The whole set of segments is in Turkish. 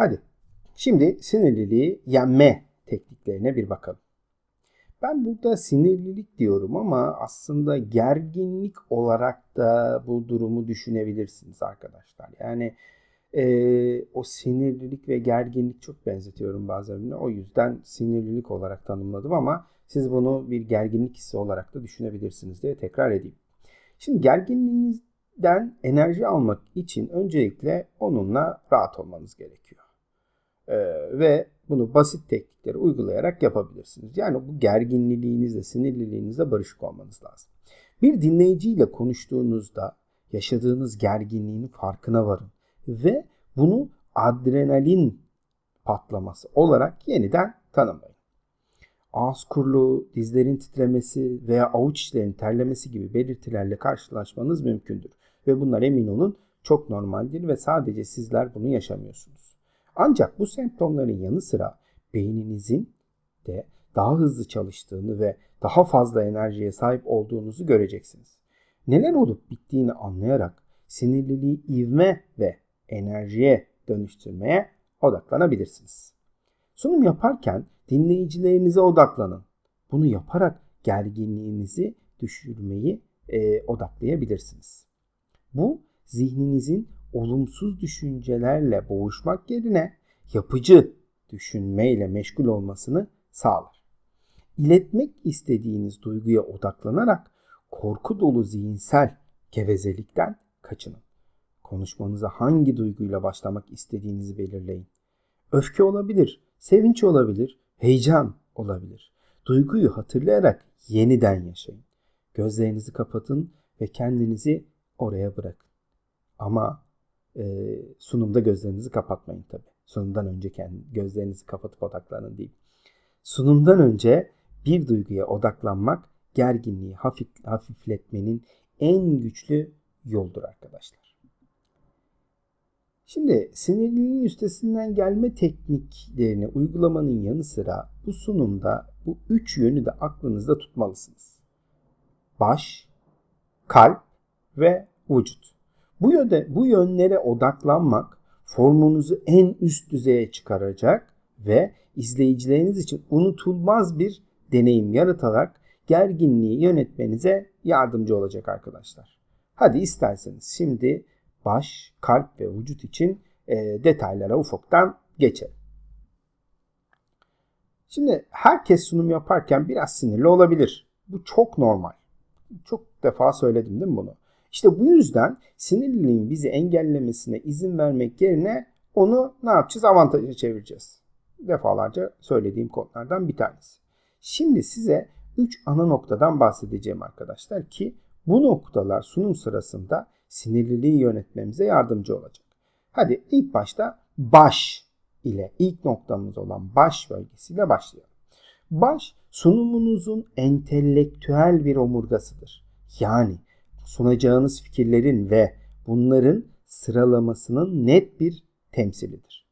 Hadi şimdi sinirliliği yenme tekniklerine bir bakalım. Ben burada sinirlilik diyorum ama aslında gerginlik olarak da bu durumu düşünebilirsiniz arkadaşlar. Yani e, o sinirlilik ve gerginlik çok benzetiyorum bazen. O yüzden sinirlilik olarak tanımladım ama siz bunu bir gerginlik hissi olarak da düşünebilirsiniz diye tekrar edeyim. Şimdi gerginliğinizden enerji almak için öncelikle onunla rahat olmanız gerekiyor. Ee, ve bunu basit teknikleri uygulayarak yapabilirsiniz. Yani bu gerginliliğinizle, sinirliliğinizle barışık olmanız lazım. Bir dinleyiciyle konuştuğunuzda yaşadığınız gerginliğin farkına varın ve bunu adrenalin patlaması olarak yeniden tanımlayın. Ağız kuruluğu, dizlerin titremesi veya avuç içlerinin terlemesi gibi belirtilerle karşılaşmanız mümkündür. Ve bunlar emin olun çok normaldir ve sadece sizler bunu yaşamıyorsunuz. Ancak bu semptomların yanı sıra beyninizin de daha hızlı çalıştığını ve daha fazla enerjiye sahip olduğunuzu göreceksiniz. Neler olup bittiğini anlayarak sinirliliği ivme ve enerjiye dönüştürmeye odaklanabilirsiniz. Sunum yaparken dinleyicilerinize odaklanın. Bunu yaparak gerginliğinizi düşürmeyi e, odaklayabilirsiniz. Bu zihninizin olumsuz düşüncelerle boğuşmak yerine yapıcı düşünmeyle meşgul olmasını sağlar. İletmek istediğiniz duyguya odaklanarak korku dolu zihinsel gevezelikten kaçının. Konuşmanıza hangi duyguyla başlamak istediğinizi belirleyin. Öfke olabilir, sevinç olabilir, heyecan olabilir. Duyguyu hatırlayarak yeniden yaşayın. Gözlerinizi kapatın ve kendinizi oraya bırakın. Ama e, sunumda gözlerinizi kapatmayın tabi. Sunumdan önce kendi gözlerinizi kapatıp odaklanın değil. Sunumdan önce bir duyguya odaklanmak gerginliği hafif, hafifletmenin en güçlü yoldur arkadaşlar. Şimdi sinirliliğin üstesinden gelme tekniklerini uygulamanın yanı sıra bu sunumda bu üç yönü de aklınızda tutmalısınız. Baş, kalp ve vücut. Bu yönde bu yönlere odaklanmak formunuzu en üst düzeye çıkaracak ve izleyicileriniz için unutulmaz bir deneyim yaratarak gerginliği yönetmenize yardımcı olacak arkadaşlar. Hadi isterseniz şimdi baş, kalp ve vücut için e, detaylara ufaktan geçelim. Şimdi herkes sunum yaparken biraz sinirli olabilir. Bu çok normal. Çok defa söyledim değil mi bunu? İşte bu yüzden sinirliliğin bizi engellemesine izin vermek yerine onu ne yapacağız? Avantaja çevireceğiz. Defalarca söylediğim konulardan bir tanesi. Şimdi size 3 ana noktadan bahsedeceğim arkadaşlar ki bu noktalar sunum sırasında sinirliliği yönetmemize yardımcı olacak. Hadi ilk başta baş ile ilk noktamız olan baş bölgesiyle başlayalım. Baş sunumunuzun entelektüel bir omurgasıdır. Yani sunacağınız fikirlerin ve bunların sıralamasının net bir temsilidir.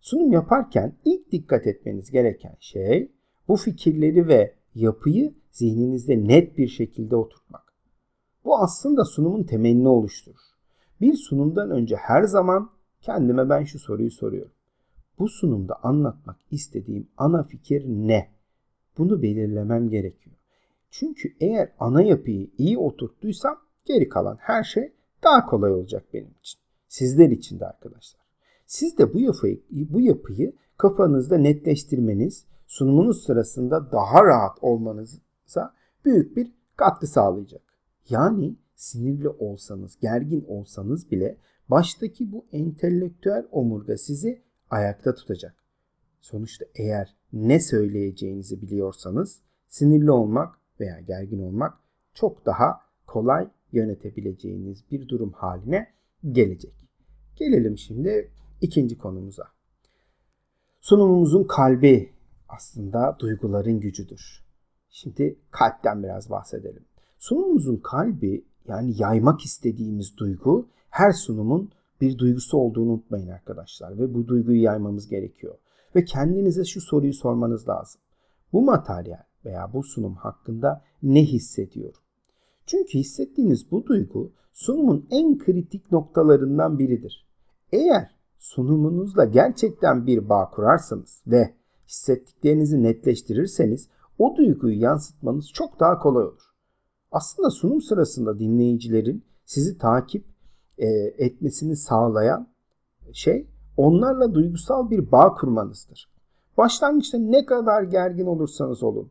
Sunum yaparken ilk dikkat etmeniz gereken şey bu fikirleri ve yapıyı zihninizde net bir şekilde oturtmak. Bu aslında sunumun temelini oluşturur. Bir sunumdan önce her zaman kendime ben şu soruyu soruyorum. Bu sunumda anlatmak istediğim ana fikir ne? Bunu belirlemem gerekiyor. Çünkü eğer ana yapıyı iyi oturttuysam geri kalan her şey daha kolay olacak benim için. Sizler için de arkadaşlar. Siz de bu yapıyı, bu yapıyı kafanızda netleştirmeniz, sunumunuz sırasında daha rahat olmanıza büyük bir katkı sağlayacak. Yani sinirli olsanız, gergin olsanız bile baştaki bu entelektüel omurga sizi ayakta tutacak. Sonuçta eğer ne söyleyeceğinizi biliyorsanız sinirli olmak veya gergin olmak çok daha kolay yönetebileceğiniz bir durum haline gelecek. Gelelim şimdi ikinci konumuza. Sunumumuzun kalbi aslında duyguların gücüdür. Şimdi kalpten biraz bahsedelim. Sunumumuzun kalbi yani yaymak istediğimiz duygu her sunumun bir duygusu olduğunu unutmayın arkadaşlar ve bu duyguyu yaymamız gerekiyor. Ve kendinize şu soruyu sormanız lazım. Bu materyal veya bu sunum hakkında ne hissediyorum? Çünkü hissettiğiniz bu duygu sunumun en kritik noktalarından biridir. Eğer sunumunuzla gerçekten bir bağ kurarsanız ve hissettiklerinizi netleştirirseniz o duyguyu yansıtmanız çok daha kolay olur. Aslında sunum sırasında dinleyicilerin sizi takip e, etmesini sağlayan şey onlarla duygusal bir bağ kurmanızdır. Başlangıçta ne kadar gergin olursanız olun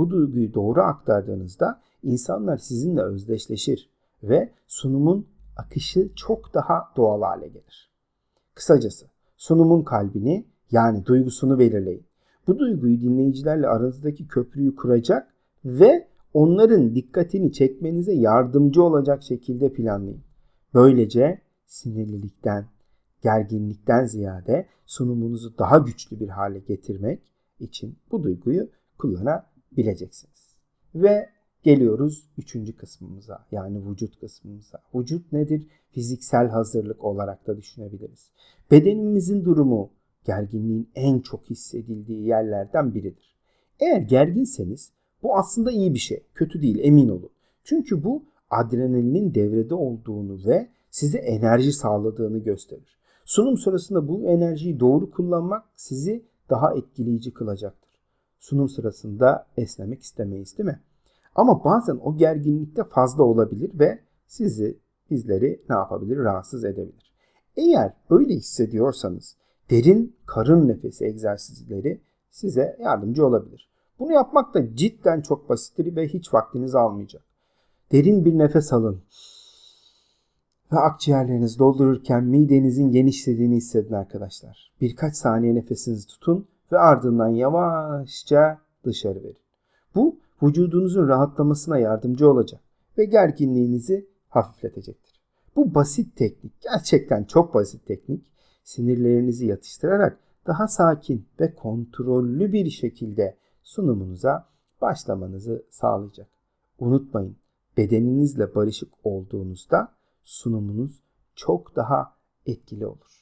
bu duyguyu doğru aktardığınızda insanlar sizinle özdeşleşir ve sunumun akışı çok daha doğal hale gelir. Kısacası sunumun kalbini yani duygusunu belirleyin. Bu duyguyu dinleyicilerle aranızdaki köprüyü kuracak ve onların dikkatini çekmenize yardımcı olacak şekilde planlayın. Böylece sinirlilikten, gerginlikten ziyade sunumunuzu daha güçlü bir hale getirmek için bu duyguyu kullanabileceksiniz. Ve geliyoruz üçüncü kısmımıza yani vücut kısmımıza. Vücut nedir? Fiziksel hazırlık olarak da düşünebiliriz. Bedenimizin durumu gerginliğin en çok hissedildiği yerlerden biridir. Eğer gerginseniz bu aslında iyi bir şey. Kötü değil emin olun. Çünkü bu adrenalinin devrede olduğunu ve size enerji sağladığını gösterir. Sunum sırasında bu enerjiyi doğru kullanmak sizi daha etkileyici kılacaktır. Sunum sırasında esnemek istemeyiz değil mi? Ama bazen o gerginlikte fazla olabilir ve sizi, bizleri ne yapabilir? Rahatsız edebilir. Eğer öyle hissediyorsanız derin karın nefesi egzersizleri size yardımcı olabilir. Bunu yapmak da cidden çok basittir ve hiç vaktinizi almayacak. Derin bir nefes alın. Ve akciğerlerinizi doldururken midenizin genişlediğini hissedin arkadaşlar. Birkaç saniye nefesinizi tutun ve ardından yavaşça dışarı verin. Bu vücudunuzun rahatlamasına yardımcı olacak ve gerginliğinizi hafifletecektir. Bu basit teknik, gerçekten çok basit teknik, sinirlerinizi yatıştırarak daha sakin ve kontrollü bir şekilde sunumunuza başlamanızı sağlayacak. Unutmayın, bedeninizle barışık olduğunuzda sunumunuz çok daha etkili olur.